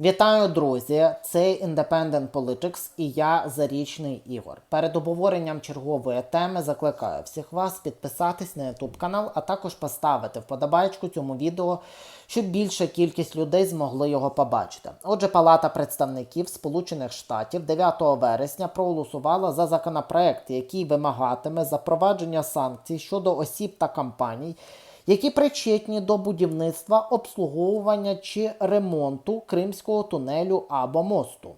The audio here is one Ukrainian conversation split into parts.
Вітаю, друзі! Це Independent Politics і я Зарічний Ігор. Перед обговоренням чергової теми закликаю всіх вас підписатись на YouTube канал, а також поставити вподобайку цьому відео, щоб більша кількість людей змогли його побачити. Отже, Палата представників Сполучених Штатів 9 вересня проголосувала за законопроект, який вимагатиме запровадження санкцій щодо осіб та компаній які причетні до будівництва, обслуговування чи ремонту Кримського тунелю або мосту.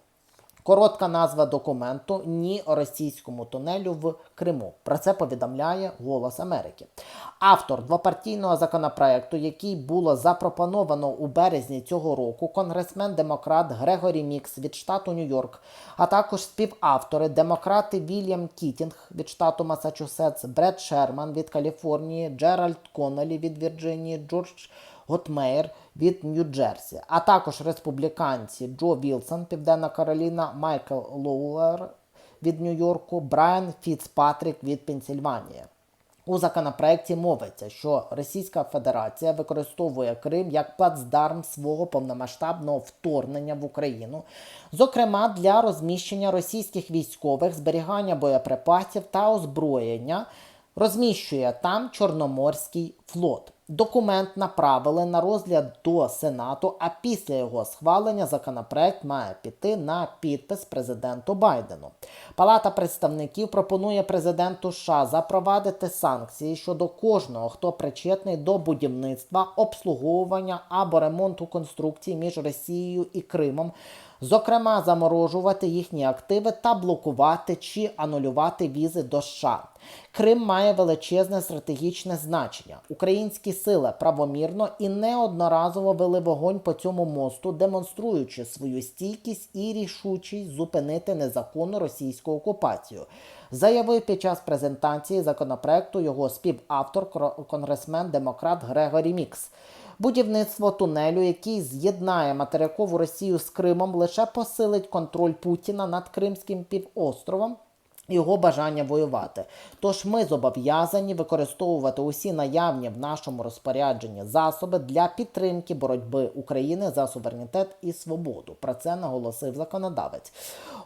Коротка назва документу ні російському тунелю в Криму. Про це повідомляє Голос Америки. Автор двопартійного законопроекту, який було запропоновано у березні цього року, конгресмен-демократ Грегорі Мікс від штату Нью-Йорк, а також співавтори демократи Вільям Кітінг від штату Масачусетс, Бред Шерман від Каліфорнії, Джеральд Коннелі від Вірджинії, Джордж Готмейер від Нью-Джерсі, а також республіканці Джо Вілсон, Південна Кароліна, Майкл Лоулер від Нью-Йорку, Брайан Фіцпатрік від Пенсільванії. У законопроекті мовиться, що Російська Федерація використовує Крим як плацдарм свого повномасштабного вторгнення в Україну, зокрема для розміщення російських військових, зберігання боєприпасів та озброєння, розміщує там Чорноморський флот. Документ направили на розгляд до Сенату, а після його схвалення законопроект має піти на підпис президенту Байдену. Палата представників пропонує президенту США запровадити санкції щодо кожного, хто причетний до будівництва, обслуговування або ремонту конструкцій між Росією і Кримом. Зокрема, заморожувати їхні активи та блокувати чи анулювати візи до США. Крим має величезне стратегічне значення. Українські сили правомірно і неодноразово вели вогонь по цьому мосту, демонструючи свою стійкість і рішучість зупинити незаконну російську окупацію. Заявив під час презентації законопроекту його співавтор конгресмен демократ Грегорі Мікс. Будівництво тунелю, який з'єднає материкову Росію з Кримом, лише посилить контроль Путіна над Кримським півостровом. Його бажання воювати. Тож ми зобов'язані використовувати усі наявні в нашому розпорядженні засоби для підтримки боротьби України за суверенітет і свободу. Про це наголосив законодавець.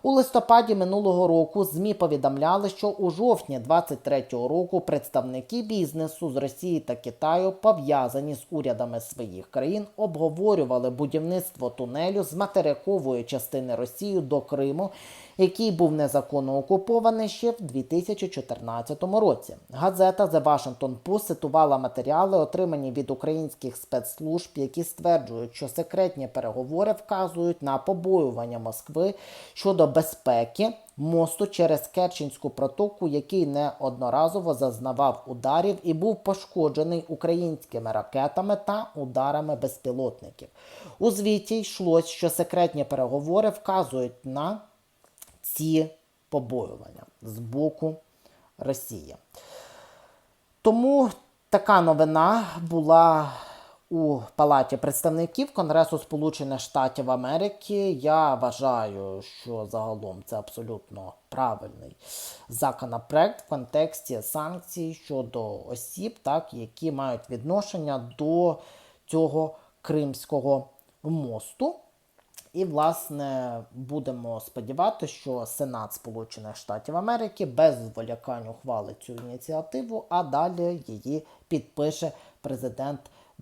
У листопаді минулого року ЗМІ повідомляли, що у жовтні 23-го року представники бізнесу з Росії та Китаю, пов'язані з урядами своїх країн, обговорювали будівництво тунелю з материкової частини Росії до Криму, який був незаконно окупований ще в 2014 році. Газета The Washington Post цитувала матеріали, отримані від українських спецслужб, які стверджують, що секретні переговори вказують на побоювання Москви щодо безпеки мосту через Керченську протоку, який неодноразово зазнавав ударів і був пошкоджений українськими ракетами та ударами безпілотників. У звіті йшлось, що секретні переговори вказують на ці побоювання з боку Росії. Тому така новина була у Палаті представників Конгресу Сполучених Штатів Америки. Я вважаю, що загалом це абсолютно правильний законопроект в контексті санкцій щодо осіб, так, які мають відношення до цього Кримського мосту. І, власне, будемо сподіватися, що Сенат Сполучених Штатів Америки без зволікань ухвалить цю ініціативу, а далі її підпише президент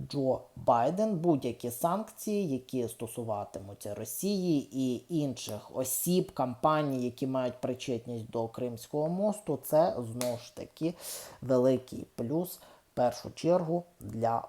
Джо Байден. Будь-які санкції, які стосуватимуться Росії і інших осіб, компаній, які мають причетність до Кримського мосту, це знову ж таки великий плюс першу чергу для